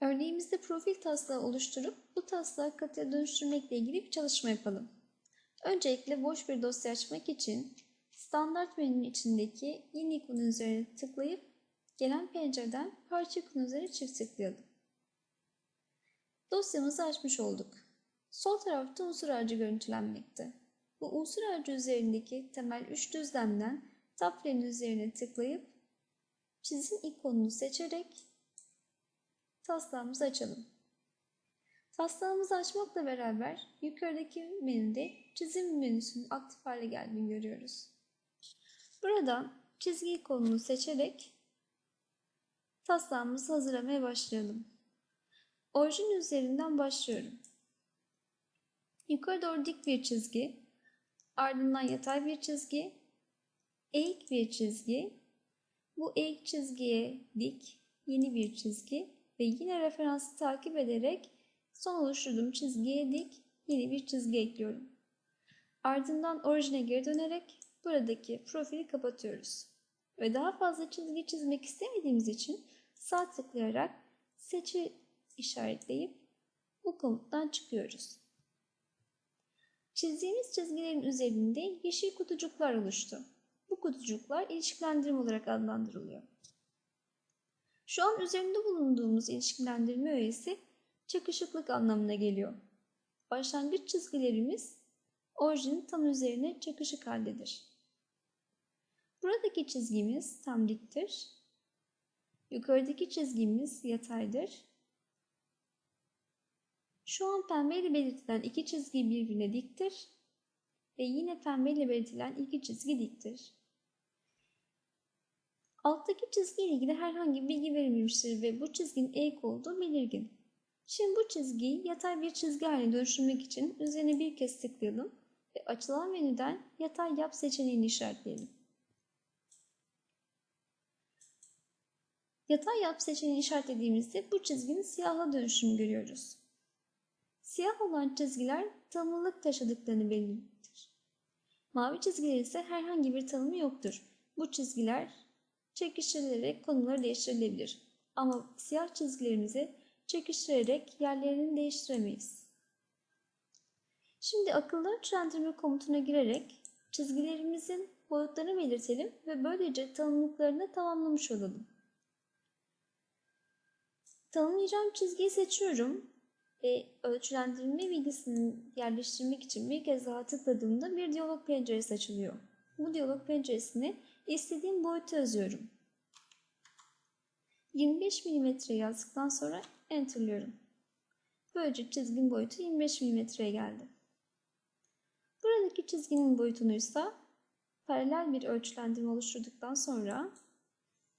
Örneğimizde profil taslağı oluşturup bu taslağı katıya dönüştürmekle ilgili bir çalışma yapalım. Öncelikle boş bir dosya açmak için standart menünün içindeki yeni ikon üzerine tıklayıp gelen pencereden parça ikonu üzerine çift tıklayalım. Dosyamızı açmış olduk. Sol tarafta unsur ağacı görüntülenmekte. Bu unsur ağacı üzerindeki temel üç düzlemden tablenin üzerine tıklayıp çizim ikonunu seçerek taslağımızı açalım. Taslağımızı açmakla beraber yukarıdaki menüde çizim menüsünün aktif hale geldiğini görüyoruz. Buradan çizgi ikonunu seçerek taslağımızı hazırlamaya başlayalım. Orijin üzerinden başlıyorum. Yukarı doğru dik bir çizgi, ardından yatay bir çizgi, eğik bir çizgi, bu eğik çizgiye dik, yeni bir çizgi ve yine referansı takip ederek son oluşturduğum çizgiye dik yeni bir çizgi ekliyorum. Ardından orijine geri dönerek buradaki profili kapatıyoruz. Ve daha fazla çizgi çizmek istemediğimiz için sağ tıklayarak seçi işaretleyip bu komuttan çıkıyoruz. Çizdiğimiz çizgilerin üzerinde yeşil kutucuklar oluştu. Bu kutucuklar ilişkilendirme olarak adlandırılıyor. Şu an üzerinde bulunduğumuz ilişkilendirme öğesi çakışıklık anlamına geliyor. Başlangıç çizgilerimiz orijinin tam üzerine çakışık haldedir. Buradaki çizgimiz tam diktir. Yukarıdaki çizgimiz yataydır. Şu an pembeyle belirtilen iki çizgi birbirine diktir ve yine pembeyle belirtilen iki çizgi diktir. Alttaki çizgi ile ilgili herhangi bir bilgi verilmemiştir ve bu çizginin eğik olduğu belirgin. Şimdi bu çizgiyi yatay bir çizgi haline dönüştürmek için üzerine bir kez tıklayalım ve açılan menüden yatay yap seçeneğini işaretleyelim. Yatay yap seçeneğini işaretlediğimizde bu çizginin siyahla dönüşümünü görüyoruz. Siyah olan çizgiler tanımlılık taşıdıklarını belirtir. Mavi çizgiler ise herhangi bir tanımı yoktur. Bu çizgiler çekiştirilerek konuları değiştirilebilir. Ama siyah çizgilerimizi çekiştirerek yerlerini değiştiremeyiz. Şimdi akıllı ölçülendirme komutuna girerek çizgilerimizin boyutlarını belirtelim ve böylece tanımlıklarını tamamlamış olalım. Tanımlayacağım çizgiyi seçiyorum ve ölçülendirme bilgisini yerleştirmek için bir kez daha tıkladığımda bir diyalog penceresi açılıyor. Bu diyalog penceresine istediğim boyutu yazıyorum. 25 mm yazdıktan sonra enterlıyorum. Böylece çizginin boyutu 25 mm'ye geldi. Buradaki çizginin boyutunu ise paralel bir ölçülendirme oluşturduktan sonra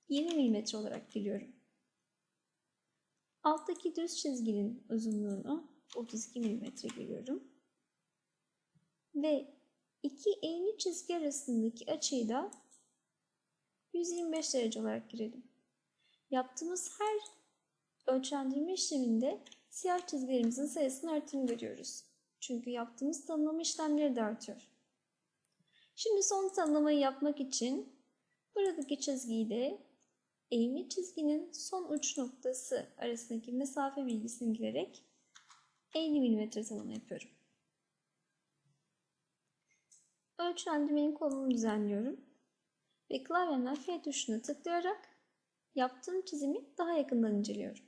20 mm olarak biliyorum. Alttaki düz çizginin uzunluğunu 32 mm görüyorum. Ve iki eğimli çizgi arasındaki açıyı da 125 derece olarak girelim. Yaptığımız her ölçendirme işleminde siyah çizgilerimizin sayısının arttığını görüyoruz. Çünkü yaptığımız tanımlama işlemleri de artıyor. Şimdi son tanımlamayı yapmak için buradaki çizgiyi de eğimli çizginin son uç noktası arasındaki mesafe bilgisini girerek 50 mm tanımı yapıyorum. Ölçülendirmenin konumunu düzenliyorum ve klavyemden F tuşuna tıklayarak yaptığım çizimi daha yakından inceliyorum.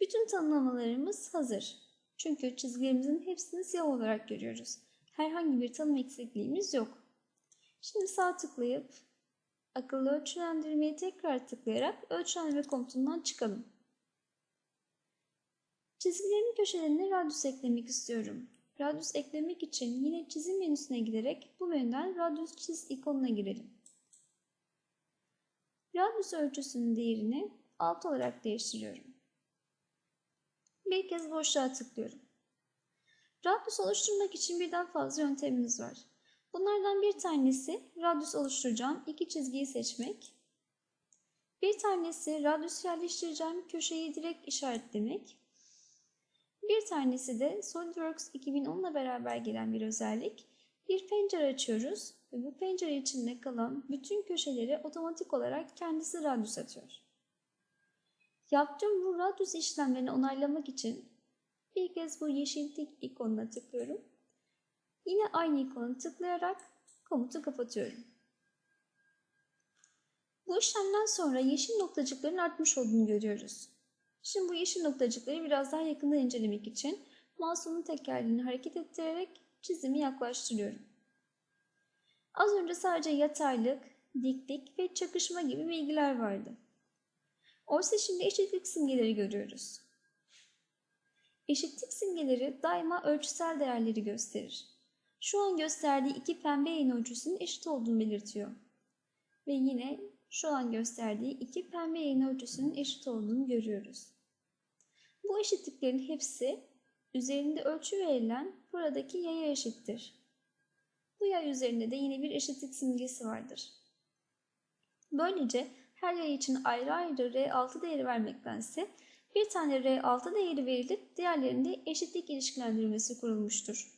Bütün tanımlamalarımız hazır. Çünkü çizgilerimizin hepsini siyah olarak görüyoruz. Herhangi bir tanım eksikliğimiz yok. Şimdi sağ tıklayıp akıllı ölçülendirmeye tekrar tıklayarak ölçülendirme komutundan çıkalım. Çizgilerimin köşelerine radyus eklemek istiyorum. Radyus eklemek için yine çizim menüsüne giderek bu menüden radyus çiz ikonuna girelim. Radyus ölçüsünün değerini 6 olarak değiştiriyorum. Bir kez boşluğa tıklıyorum. Radyus oluşturmak için birden fazla yöntemimiz var. Bunlardan bir tanesi radyus oluşturacağım iki çizgiyi seçmek. Bir tanesi radyus yerleştireceğim köşeyi direkt işaretlemek. Bir tanesi de SolidWorks 2010 ile beraber gelen bir özellik. Bir pencere açıyoruz ve bu pencere içinde kalan bütün köşeleri otomatik olarak kendisi radyus atıyor. Yaptığım bu radyus işlemlerini onaylamak için bir kez bu yeşil tik ikonuna tıklıyorum. Yine aynı ikona tıklayarak komutu kapatıyorum. Bu işlemden sonra yeşil noktacıkların artmış olduğunu görüyoruz. Şimdi bu yeşil noktacıkları biraz daha yakından incelemek için mouse'umun tekerleğini hareket ettirerek çizimi yaklaştırıyorum. Az önce sadece yataylık, diklik ve çakışma gibi bilgiler vardı. Oysa şimdi eşitlik simgeleri görüyoruz. Eşitlik simgeleri daima ölçüsel değerleri gösterir. Şu an gösterdiği iki pembe yayın ölçüsünün eşit olduğunu belirtiyor. Ve yine şu an gösterdiği iki pembe yayın ölçüsünün eşit olduğunu görüyoruz. Bu eşitliklerin hepsi üzerinde ölçü verilen buradaki yaya eşittir. Bu yay üzerinde de yine bir eşitlik simgesi vardır. Böylece her yay için ayrı ayrı R6 değeri vermektense bir tane R6 değeri verilip diğerlerinde eşitlik ilişkilendirmesi kurulmuştur.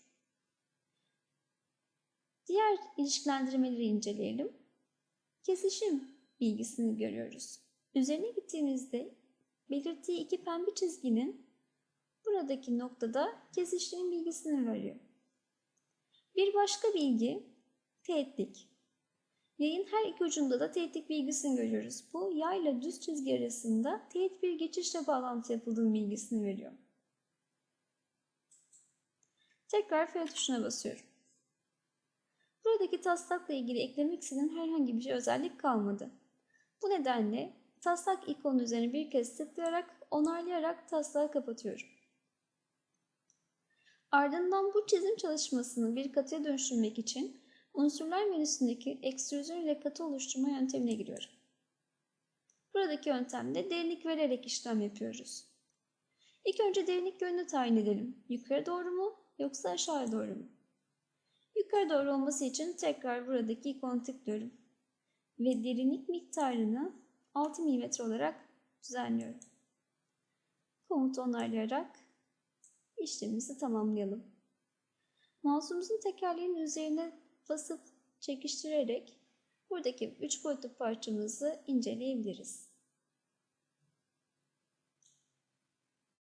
Diğer ilişkilendirmeleri inceleyelim. Kesişim bilgisini görüyoruz. Üzerine gittiğimizde belirttiği iki pembe çizginin buradaki noktada kesiştiğin bilgisini veriyor. Bir başka bilgi teğetlik. Yayın her iki ucunda da teğetlik bilgisini görüyoruz. Bu yayla düz çizgi arasında teğet bir geçişle bağlantı yapıldığını bilgisini veriyor. Tekrar F tuşuna basıyorum. Buradaki taslakla ilgili eklemek istediğim herhangi bir şey özellik kalmadı. Bu nedenle taslak ikonu üzerine bir kez tıklayarak onaylayarak taslağı kapatıyorum. Ardından bu çizim çalışmasını bir katıya dönüştürmek için unsurlar menüsündeki ekstrüzyon ile katı oluşturma yöntemine giriyorum. Buradaki yöntemde derinlik vererek işlem yapıyoruz. İlk önce derinlik yönünü tayin edelim. Yukarı doğru mu yoksa aşağıya doğru mu? Yukarı doğru olması için tekrar buradaki ikonu tıklıyorum. Ve derinlik miktarını 6 mm olarak düzenliyorum. Komutu onaylayarak işlemimizi tamamlayalım. Mouse'umuzun tekerleğinin üzerine basıp çekiştirerek buradaki 3 boyutlu parçamızı inceleyebiliriz.